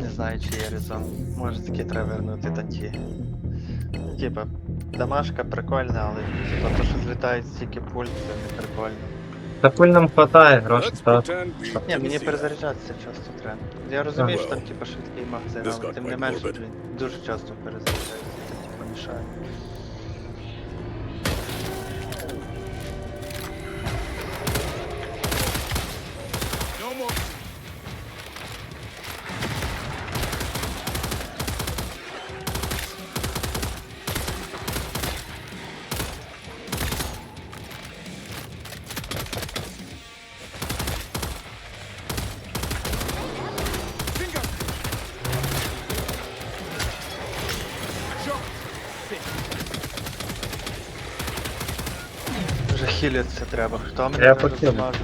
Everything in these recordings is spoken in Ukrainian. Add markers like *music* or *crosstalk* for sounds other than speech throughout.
Не знаю, чи є резон. Може таки треба вернути танті. Типа, домашка прикольна, але типа то, що злітають стільки пуль, це не прикольно. Та пуль нам хватає, грошей pretend Ні, мені перезаряджатися часто треба. Я розумію, що там типа швидкий магазин, але тим не менше блін, дуже часто перезаряджається, це типа мішає. Вже треба. Хто мене Я зараз похилю. замаже?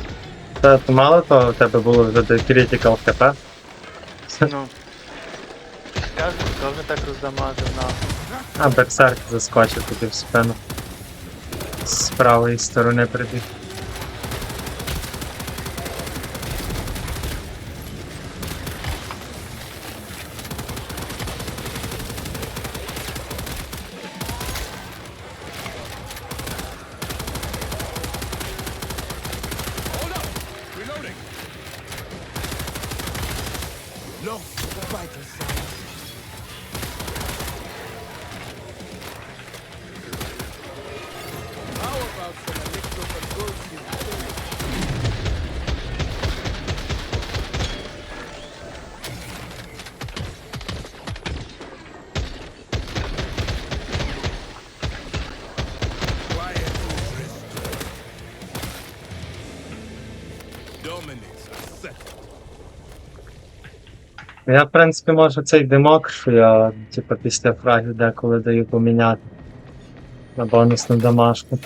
Та то мало того, у тебе було вже до critical хп. Ну. Скажу, хто вже так роздамажив на. А, Берсарк заскочив тобі в спину. З правої сторони прибіг. Я, в принципі, можу цей димок, що я, типу, після фрагів деколи даю поміняти. На бонусну домашку.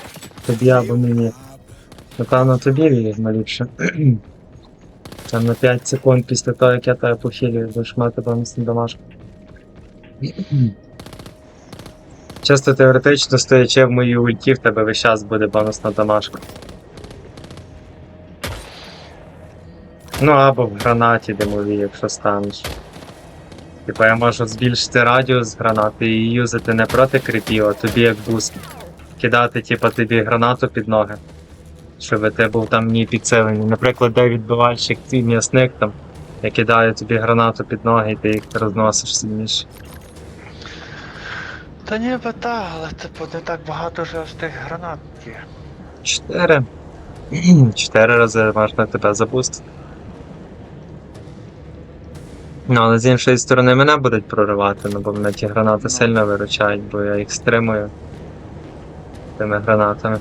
Тобі або мені. Напевно, тобі візьму ліпше. *clears throat* Там на 5 секунд після того, як я тебе похилюю, будеш мати бонусну домашку. *clears throat* Чисто теоретично, стоячи в моїй ульті, в тебе весь час буде бонусна домашка. Ну або в гранаті димовій, якщо станеш. Типа я можу збільшити радіус гранати і юзати не проти крипів, а тобі як буст. Кидати, типа, тобі гранату під ноги. Щоб ти був там не підсилений. Наприклад, де відбивальщик твій м'ясник там. Я кидаю тобі гранату під ноги і ти їх розносиш сильніше. Та ніби так, але типу не так багато вже аж тих гранат є. Чотири. *clears throat* Чотири рази можна тебе запустити. Ну, але з іншої сторони мене будуть проривати, ну бо мене ті гранати Ну. сильно виручають, бо я їх стримую тими гранатами.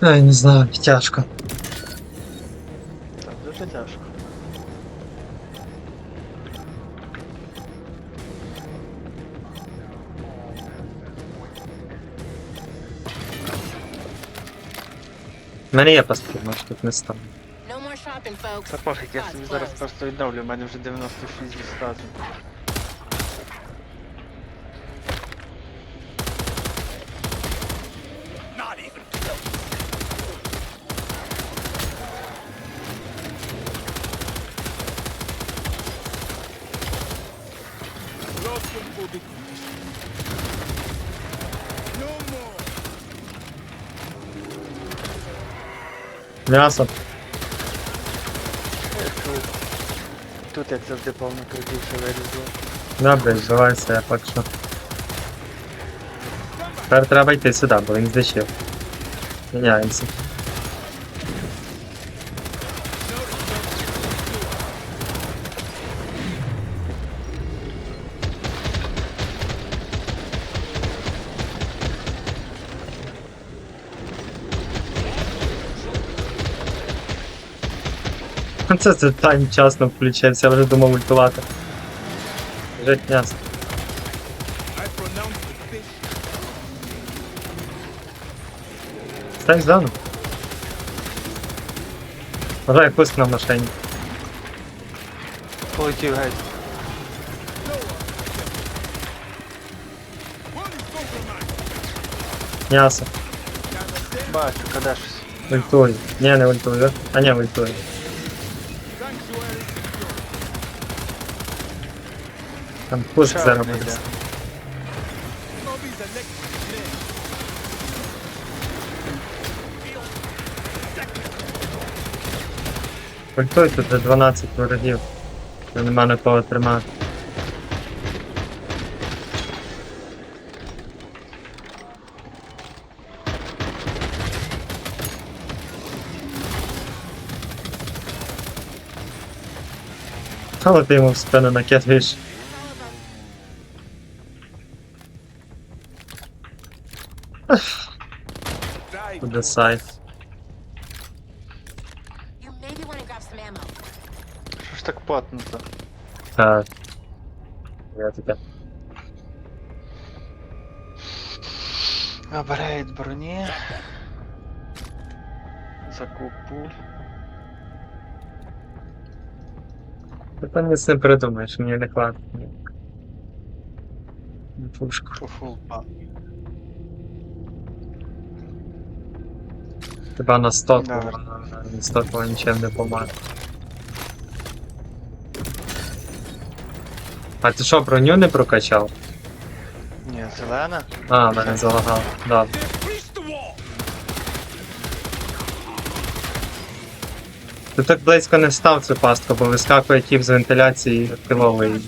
Ай, не знаю, тяжко. Так, дуже тяжко. У мене є паспорт, може тут не стане. Та пофіг, я собі God's зараз closed. просто відновлю, в мене вже 96 зразу. Not Чую. Тут як завжди повно крутів ще вирізало. Добре, здавайся, я поки. Тепер треба йти сюди, бо він здичив. Міняємося. Це це тайм вчасно включився, я вже думав ультувати. Fish. Стань заново. Вважай пуск на машині. Полетів геть. М'ясо. Бачу, каде щось. Ультую. Ні, не ультую. А ні, ультую. Там Ще зараз буде. тут де 12 ворогів. Це нема на кого тримати. Але ти йому в спину накидаєш. to grab some ammo. Що ж так потнуто? Так. Я таке. Апгрейд броні. Закуп пуль. Ти там ніц не придумаєш, мені не хватить. Пушку. По фул Хіба на 100 Добре. на 100 то нічим не поможе. А ти що, броню не прокачав? Ні, зелена. А, мене залагало. Wall. Ти так близько не став цю пастку, бо вискакує тіп з вентиляції me.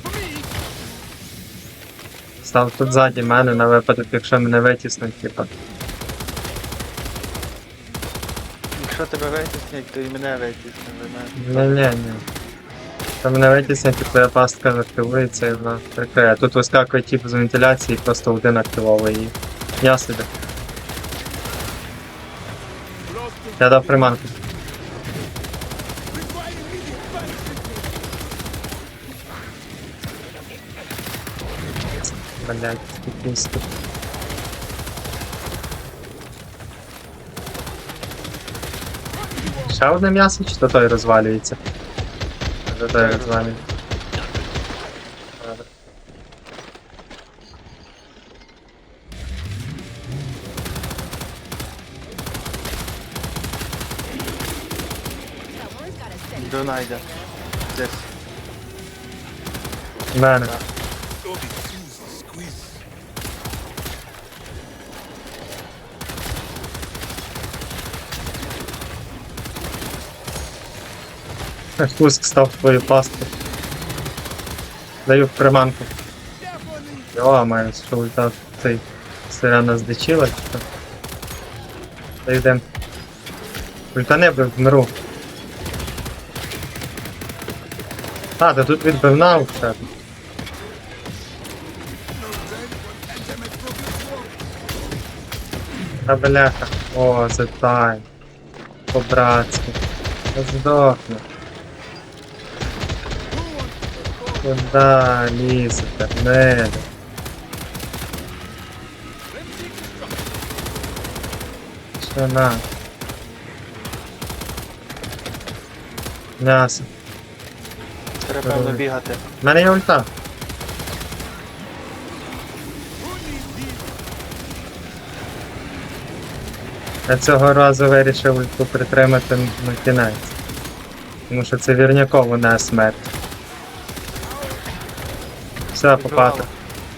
Став тут ззаді мене на випадок, якщо мене витіснуть, типа. Якщо тебе витіснять, то і мене витісне. ви знаєте. Ні, ні, ні. Якщо мене витіснять, то твоя пастка активується і вона прикриє. Тут вискакує тіп з вентиляції, просто один активовує її. Я собі. Я дав приманку. Immediate fire Блять, спокійно. Ще одне м'ясо, чи то той розвалюється? То той розвалюється. Добре. Someone's got to steady. До найде. Десь. В Мене. Lobby, Пуск став твою пастку. Даю в приманку. Йо, маю, що ульта цей сирена здичила, чи що? Та йдем. Ульта не бив, вмру. А, та тут відбивна вже. Та бляха. О, затай. По-братськи. Здохне. Куда лізете? Не. Що на? М'ясо. Треба певно бігати. У мене є ульта. Я цього разу вирішив ульту притримати на кінець. Тому що це вірняково не смерть. Все, по патрі.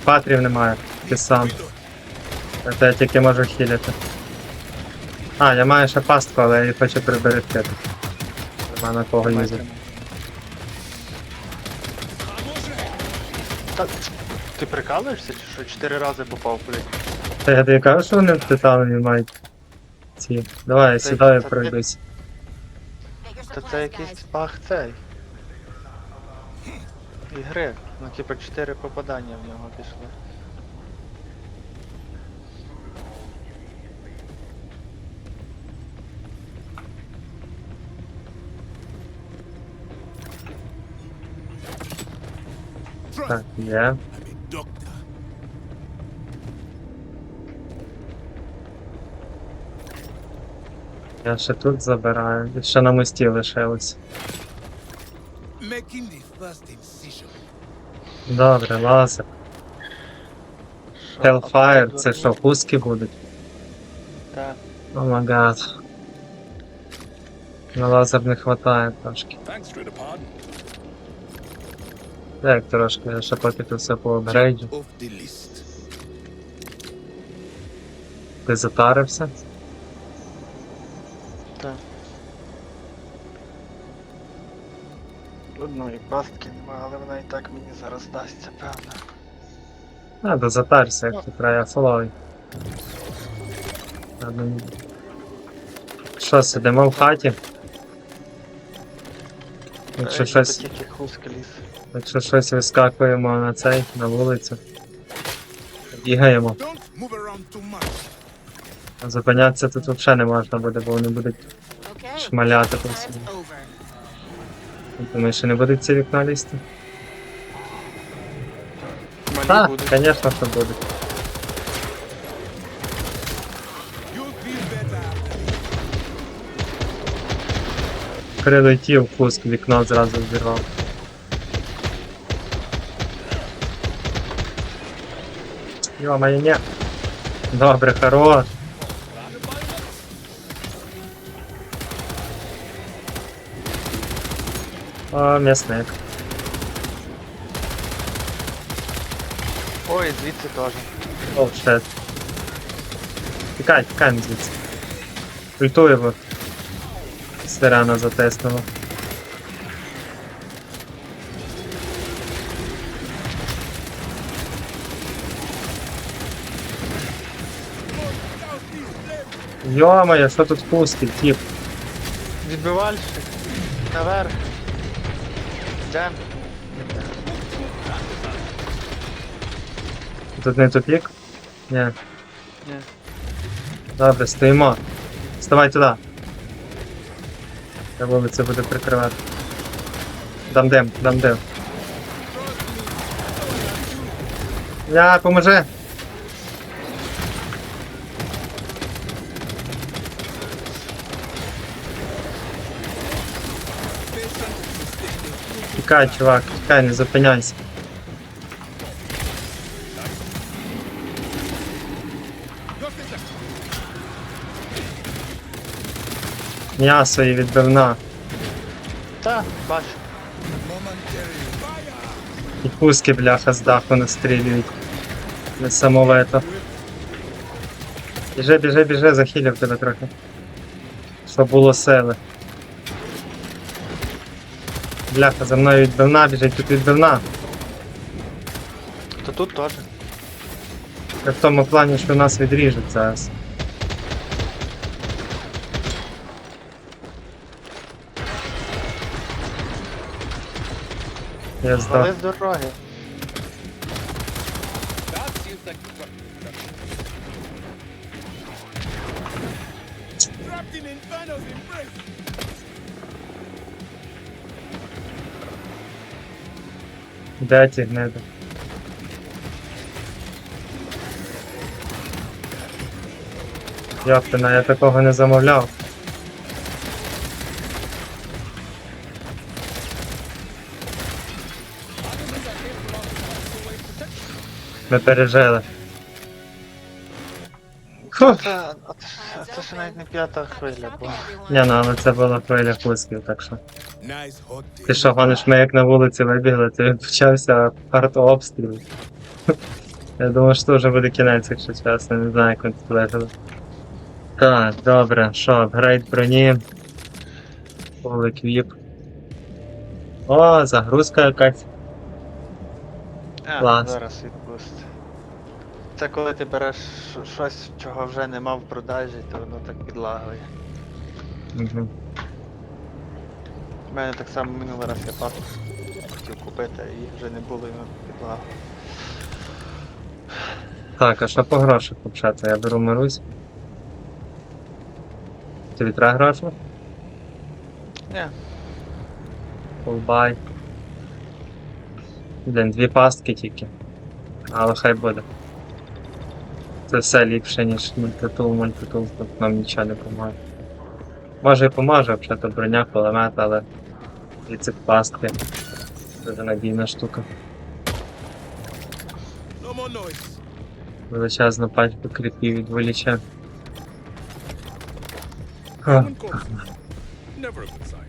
Патрів немає. Ти сам. Це я тільки можу хілити. А, я маю ще пастку, але я її хочу приберегти. Нема на кого їздити. Ти прикалуєшся чи що? Чотири рази попав, блядь. Та я тобі кажу, що вони в титанові мають ці. Давай, я Це- сідаю це пройдусь. Та це якийсь пах цей. Ігри. Ну типа чотири попадання в нього пішли. Так, doctor. Я ще тут забираю. Ще на мості лишилось. Making the first. Добре, лазер. Hellfire, це що, пуски будуть? Так. О май гад. На лазер не хватає трошки. Як трошки, я ще поки ти все по апгрейді. Of. Ти затарився? Так. Одної пастки нема, але вона і так мені зараз дасться, певно. А, да затарся, як ти треба фоловий. Що, сидимо в хаті? Якщо Е, щось, Тільки хуск ліс. якщо щось вискакуємо на цей, на вулицю. Бігаємо. Don't move around too much. Зупинятися тут взагалі не можна буде, бо вони будуть Okay. шмаляти по Time's over. Думаєш, що не будуть ці вікна лізти? Так, звісно, що будуть. Прилетів пуск, вікно зразу взірвав. Йо-моє, ні. Добре, хорош. О, м'ясник. Ой, звідси теж. О, шет. Тікай, тікаємо звідси. Ультуємо. Сирена затиснула. Йо-моє, що тут пусти, тип? Відбивальщик. Наверх. Йдем. Тут не тупік? Ні. Ні. Добре, стоїмо. Вставай туди. Я вулицю буду прикривати. Дам дим, дам дим. Я, поможи! Тікай, чувак, тікай, не зупиняйся. М'ясо і відбивна. Та, бачу. І пуски, бляха, з даху настрілюють. Несамовито. Біжи, біжи, біжи, захилів тебе трохи. Щоб було сили. Бляха, за мною відбивна біжить, тут відбивна. То тут теж. Це в тому плані, що нас відріжуть зараз. Я здав. Вали з дороги. Trapped in Inferno's embrace. Де ті гниди? Йоптина, я такого не замовляв. Ми пережили. Це, це, це ж навіть не п'ята хвиля була. Ні, ну але це була хвиля пусків, так що. Ти що, гониш, ми як на вулиці вибігли, то почався артобстріл. Я думав, що вже буде кінець, якщо чесно, не знаю, як він тут вижили. Так, добре, що, апгрейд броні. Equip. О, загрузка якась. А, Клас. зараз відпусти. Це коли ти береш щось, чого вже нема в продажі, то воно так підлагує. Угу. У мене так само минулий раз я папу хотів купити і вже не було його підлагу. Так, а що по грошах взагалі? Я беру Марусь. Тобі треба гроші? Ні, Full Блін, дві пастки тільки. Але хай буде. Це все ліпше, ніж мультитул, мультитул, тут нам нічого не поможе. Може і поможе, взагалі броня, кулемет, але і ці пастки. Дуже надійна штука. Величезну пачку кріпів відволіче. Ха, sign.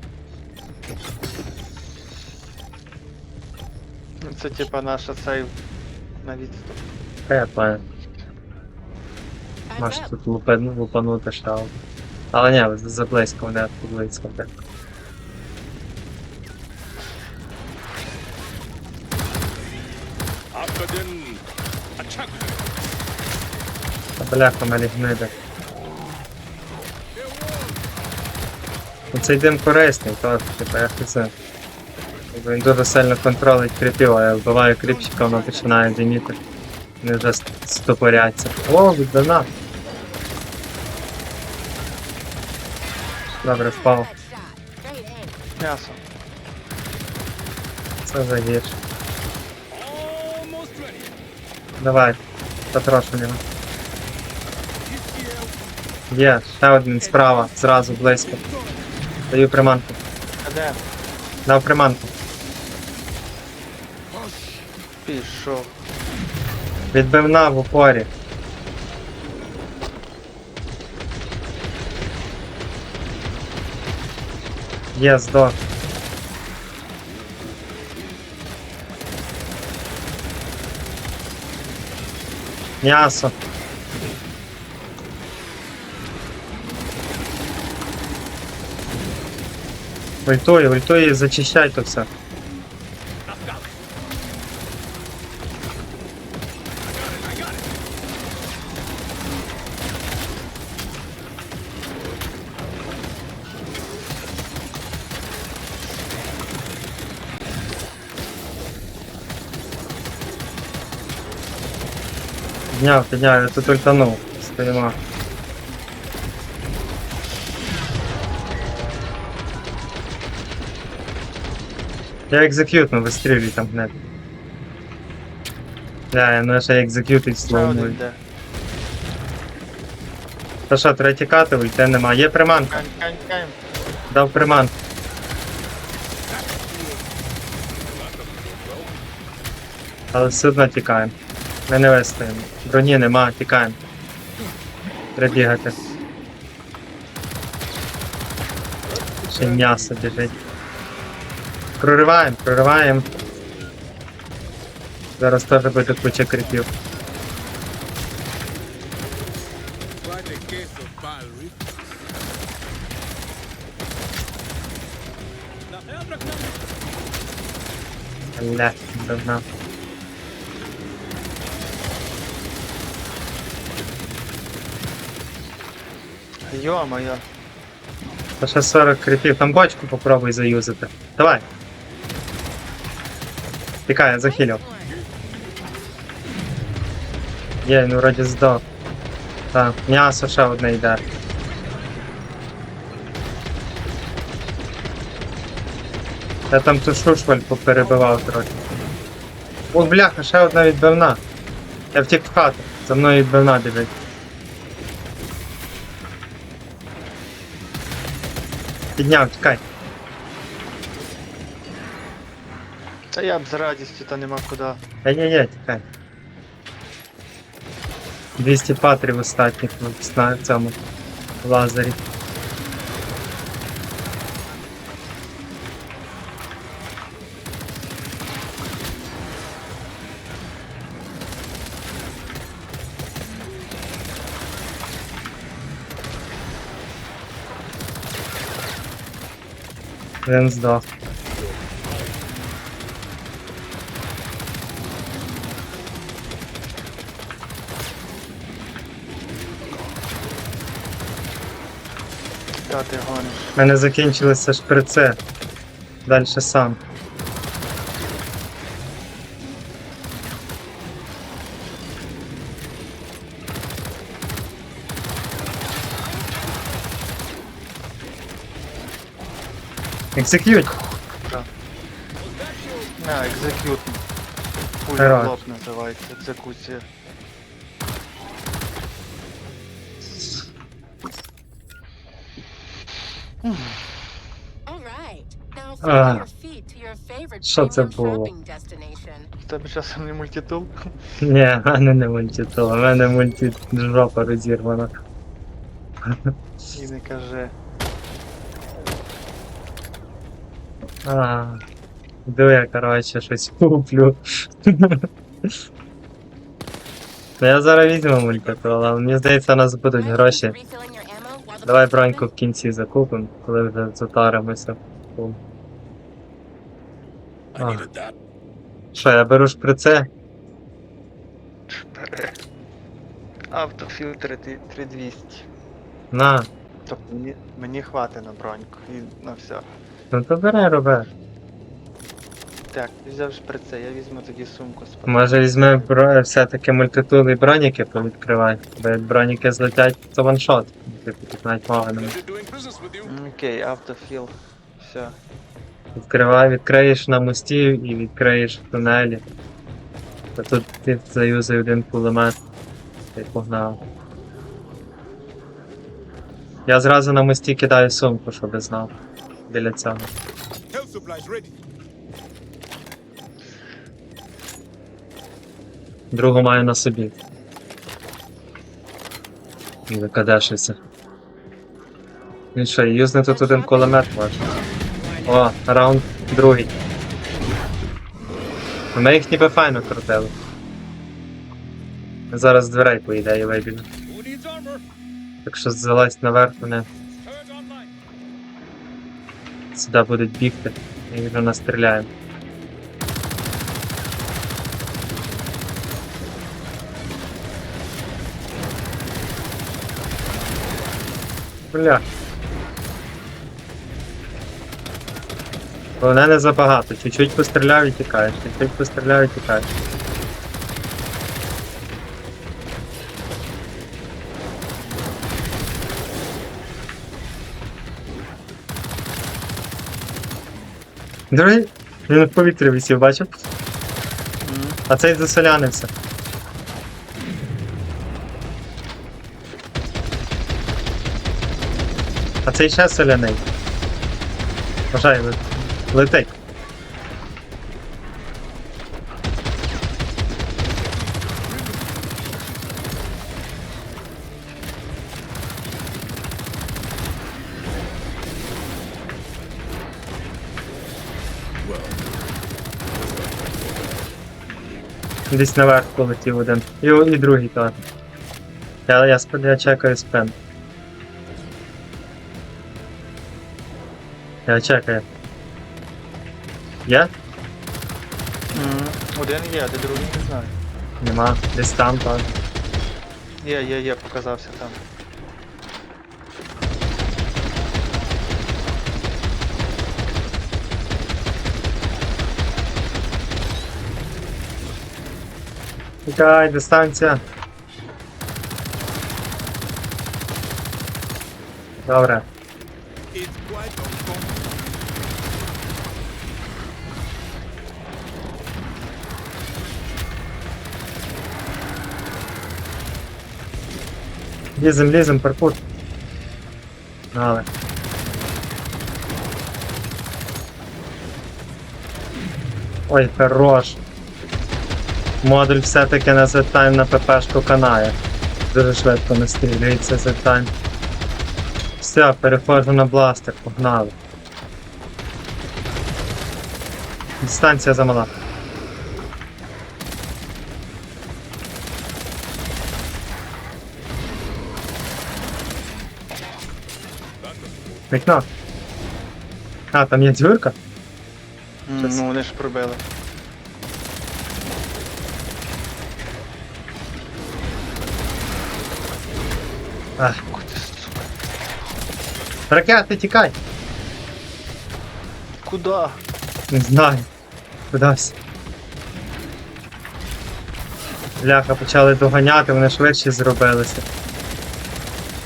Ну, Це типа наша сейв на відступ. Та я понял. Time's Може тут лупану, лупанути ще. але- ні, заблизько, не поблизько. так. Бляха мені гниде. Ну, Цей дим корисний, то, типу, я це. Він дуже сильно контролить кріпів, а я вбиваю кріпчика, воно починає диміти. Вони вже ст- стопоряться. О, віддана. Добре, впав. М'ясо. Це за гірше. Давай, потрошу його. Є, ще один справа, зразу близько. Даю приманку. А де? Дав приманку. Пішов. Відбивна в упорі. Є, здох. М'ясо. Ультуй, ультуй і зачищай то все. Підняв, підняв, я тут ультанув. Стоїмо. Я екзекютну, вистрілюй там гнет. Бля, я наша екзекютить слово. Та що, треба тікати, ульте нема. Є приманка, кань. дав приманку. Але все одно тікаємо. Ми не вистоїмо. Броні нема, тікаємо. Треба бігати. Ще м'ясо біжить. Прориваємо, прориваємо. Зараз теж буде куча кріпів. Try the case of Baal Reef. Бля, давно. Йо-моє. Та ще 40 кріпів. Там бочку попробуй заюзати. Давай. Тікай, я захилю. Є, він вроді здох. Так, м'ясо ще одне йде. Я там ту шушваль поперебивав трохи. О, бляха, ще одна відбивна. Я втік в хату. За мною відбивна біжить. Підняв, тікай. Та я б з радістю, та нема куди. Ай-яй-яй, тікай. 200 патрів остатніх в на цьому лазері. Він здох. Ти гониш. У мене закінчилися шприци. Далі сам. Екзекют! На, екзекют. Пуля лоб називається, екзекуція. favorite Що це premium було? shopping destination. В тебе часом не мультитул? Ні, в мене не мультитул, в мене мульті жопа розірвана. І не каже. А, йду я, коротше, щось куплю. *laughs* Ну я зараз візьму мультику, але мені здається, у нас будуть гроші. Давай броньку в кінці закупимо, коли вже затаримося. That. Що, я беру шприце? *laughs* Автофільтри ти- 3200. На. Тобто мені, мені хватить на броньку і на все. Ну то бери, роби. Так, взяв шприце, я візьму тоді сумку з Може візьми бро... все-таки мультитули і броніки повідкривай. Бо як броніки злетять, то ваншот. Типу тут навіть. М, Окей, автофіл. Все. Відкривай, відкриєш на мості і відкриєш в тунелі. Та тут ти заюзай один кулемет. Й погнав. Я зразу на мості кидаю сумку, щоб знав. Біля цього. Другу маю на собі. Закадешиться. Він що, юзне тут один кулемет може. О, раунд другий. Ми їх ніби файно крутили. Зараз дверей по ідеї вибіг. Так що залазь наверх, online. сюди будуть бігти і вже настріляємо. Бля. Головне не забагато. Чуть-чуть постріляв і тікаєш, чуть-чуть постріляв і тікаєш. Другий, він в повітрі висів, бачив? А цей заселянився. А цей ще соляний. Бажай, ле- летить. Десь наверх полетів один. І, і другий теж. Я, я, я чекаю спин. Я чекаю. Є? М, Один є, де другий не знаю. Нема. Десь там так. Є, є, є, показався там. Тікай, дистанція. Добре. Лізем, лізем, паркур. Але. Ой, хорош. Модуль все-таки на Z-Time на ППшку канає. Дуже швидко настрілюється Z-Time. Все, переходжу на бластер, погнали. Дистанція замала. Вікно. А, там є? М, Щас. Ну вони ж пробили. Ах, ти, сука. ракети, тікай! Куда? Не знаю. Кудись. Бляха, почали доганяти, вони швидше зробилися.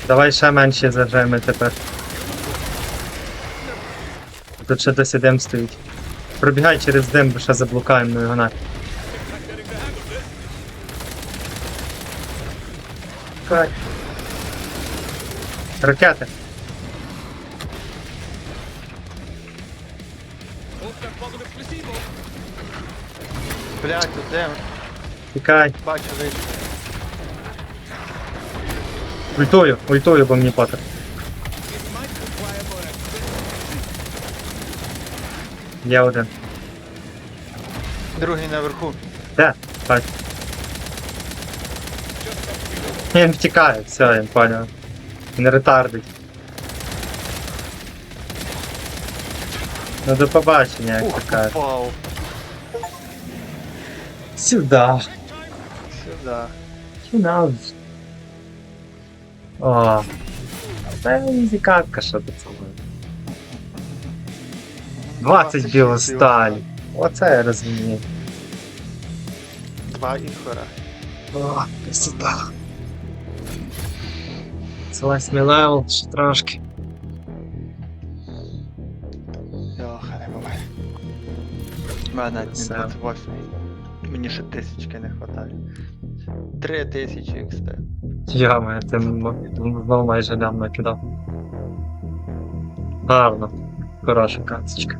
Давай ще менші зажими тепер. Тут ще досі дим стоїть. Пробігай через дим, бо ще заблукаємо ну його. Кай. Ракети. Блять, тут де? Тікай. Бачу, вийшов. Ультую, ультую, бо мені потрібно. Є один. Другий наверху. Де? Бать. Він втікає, все, я поняв. Він ретардить. Ну до побачення, як Ух, кажуть. попав. Сюда. Сюда. Фінал. О. Та ізі катка, що ти це. 20 білосталь. Оце я розумію. Два ігора. О, красота. Це восьмий левел, ще трошки. Йоха, не буває. У мене навіть не Все. 28. Мені ще тисячки не вистачає. Три тисячі XP. Ями, ти м- знову майже лям накидав. Гарно. Хороша каточка.